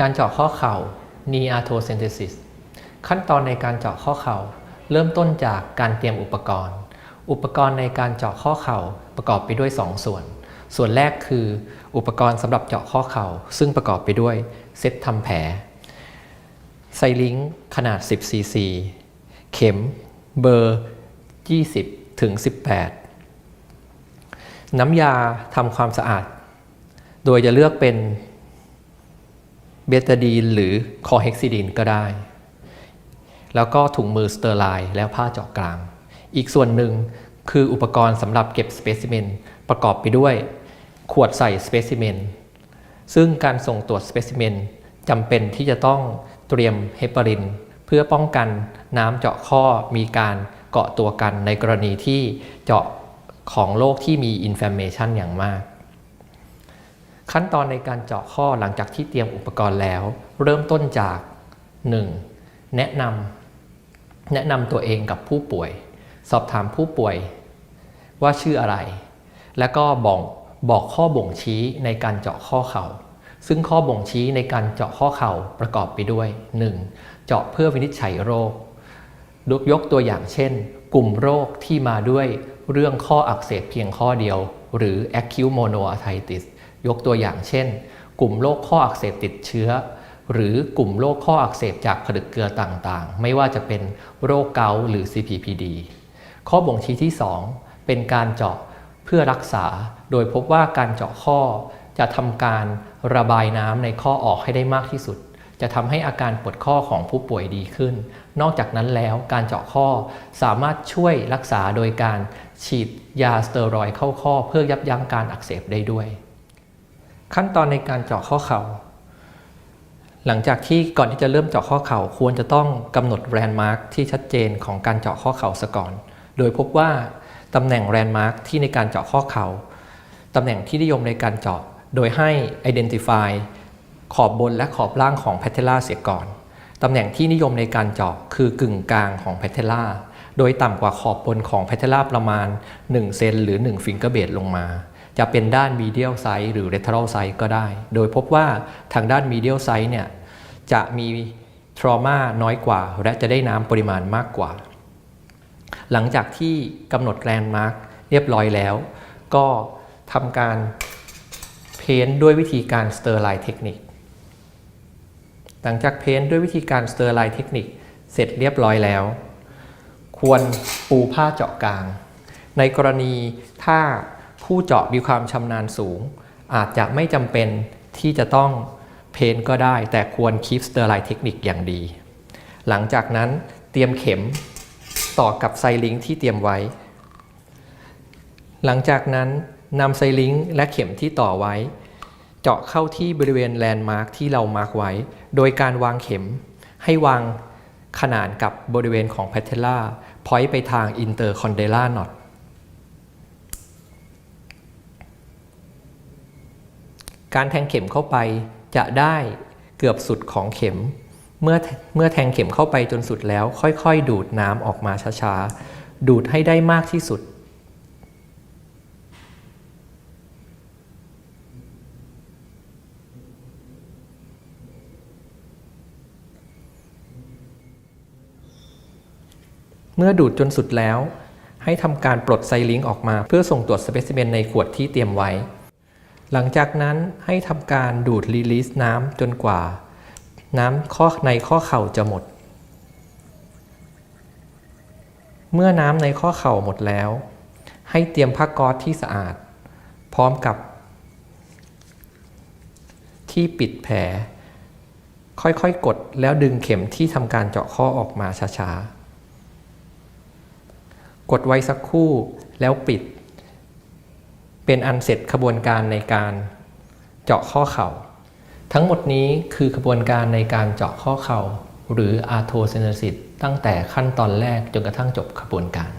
การเจาะข้อเข่า knee arthrocentesis ขั้นตอนในการเจาะข้อเข่า เริ่มต้นจากการเตรียมอุปกรณ์ อุปกรณ์ในการเจาะข้อเข่าประกอบไปด้วย 2 ส่วน ส่วนแรกคืออุปกรณ์สำหรับเจาะข้อเข่า ซึ่งประกอบไปด้วยเซตทำแผลไซลิงขนาด 10ซีซีเข็มเบอร์ 20 ถึง 18 น้ำยาทำความสะอาด โดยจะเลือกเป็น เบตาดีนหรือคอเฮกซิดินก็ได้ แล้วก็ถุงมือสเตอร์ไลน์แล้วผ้าเจาะกลาง อีกส่วนหนึ่งคืออุปกรณ์สำหรับเก็บสเปซิเมนประกอบไปด้วย ขวดใส่สเปซิเมนซึ่งการส่งตรวจสเปซิเมนจำเป็นที่จะต้องเตรียมเฮปาริน เพื่อป้องกันน้ำเจาะข้อมีการเกาะตัวกันในกรณีที่เจาะของโรคที่มีอินฟล m เมชันอย่างมาก ขั้นตอนในการเจาะข้อหลังจากที่เตรียมอุปกรณ์แล้ว เริ่มต้นจาก 1. แนะนำแนะนำตัวเองกับผู้ป่วย สอบถามผู้ป่วยว่าชื่ออะไร และก็บอกบอกข้อบ่งชี้ในการเจาะข้อเข่าซึ่งข้อบ่งชี้ในการเจาะข้อเข่าประกอบไปด้วย 1. เจาะเพื่อวินิจฉัยโรคยกตัวอย่างเช่น กลุ่มโรคที่มาด้วยเรื่องข้ออักเสบเพียงข้อเดียว หรือ acute monoarthritis ยกตัวอย่างเช่น กลุ่มโรคข้ออักเสบติดเชื้อ หรือกลุ่มโรคข้ออักเสบจากผลึกเกลือต่างๆ ไม่ว่าจะเป็นโรคเกาต์หรือ CPPD ข้อบ่งชี้ที่ 2 เป็นการเจาะเพื่อรักษา โดยพบว่าการเจาะข้อ จะทำการระบายน้ำในข้อออกให้ได้มากที่สุด จะทำให้อาการปวดข้อของผู้ป่วยดีขึ้น นอกจากนั้นแล้วการเจาะข้อสามารถช่วยรักษาโดยการฉีดยาสเตียรอยเข้าข้อเพื่อยับยั้งการอักเสบได้ด้วย ขั้นตอนในการเจาะข้อเข่า หลังจากที่ก่อนที่จะเริ่มเจาะข้อเข่าควรจะต้องกำหนดแรนด์มาร์กที่ชัดเจนของการเจาะข้อเข่าซะก่อน โดยพบว่าตำแหน่งแรนด์มาร์กที่ในการเจาะข้อเข่าตำแหน่งที่นิยมในการเจาะ โดยให้ identify ขอบบนและขอบล่างของแพทเทล่าเสียก่อนตำแหน่งที่นิยมในการเจาะคือกึ่งกลางของแพทเทล่าโดยต่ำกว่าขอบบนของแพทเทล่าประมาณ 1 เซนหรือ 1 ฟิงเกอร์เบดลงมา จะเป็นด้าน medial side หรือ lateral side ก็ได้ โดยพบว่าทางด้าน medial side เนี่ยจะมี trauma น้อยกว่า และจะได้น้ำปริมาณมากกว่า หลังจากที่กำหนดแลนด์มาร์กเรียบร้อยแล้ว ก็ทำการเพ้นด้วยวิธีการสเตอร์ไลน์เทคนิคหลังจากเพ้นด้วยวิธีการสเตอร์ไลน์เทคนิคเสร็จเรียบร้อยแล้ว ควรปูผ้าเจาะกลาง ในกรณีถ้า ผู้เจาะมีความชำนาญสูง อาจจะไม่จำเป็นที่จะต้องเพนก็ได้ แต่ควรคีปสเตอร์ไลน์เทคนิคอย่างดี หลังจากนั้นเตรียมเข็มต่อกับไซลิงที่เตรียมไว้ หลังจากนั้นนำไซลิงและเข็มที่ต่อไว้ เจาะเข้าที่บริเวณแลนด์มาร์คที่เรามาร์กไว้ โดยการวางเข็มให้วางขนานกับบริเวณของแพทเทล่าพอยต์ไปทางอินเตอร์คอนเดล่าน็อต การแทงเข็มเข้าไปจะได้เกือบสุดของเข็ม เมื่อเมื่อแทงเข็มเข้าไปจนสุดแล้ว ค่อยๆ ดูดน้ำออกมาช้าๆ ดูดให้ได้มากที่สุด เมื่อดูดจนสุดแล้ว ให้ทำการปลดไซลิงออกมาเพื่อส่งตรวจสเปซิเมนในขวดที่เตรียมไว้ หลังจากนั้นให้ทำการดูดรีลิสน้ำจนกว่า น้ำข้อในข้อเข่าจะหมด เมื่อน้ำในข้อเข่าหมดแล้ว ให้เตรียมผ้าก๊อซที่สะอาด พร้อมกับ ที่ปิดแผล ค่อยๆกดแล้วดึงเข็มที่ทำการเจาะข้อออกมาช้าๆ กดไว้สักครู่แล้วปิด เป็นอันเสร็จขบวนการในการเจาะข้อเข่า ทั้งหมดนี้คือขบวนการในการเจาะข้อเข่า หรืออาโทเซนซิสตั้งแต่ขั้นตอนแรกจนกระทั่งจบขบวนการ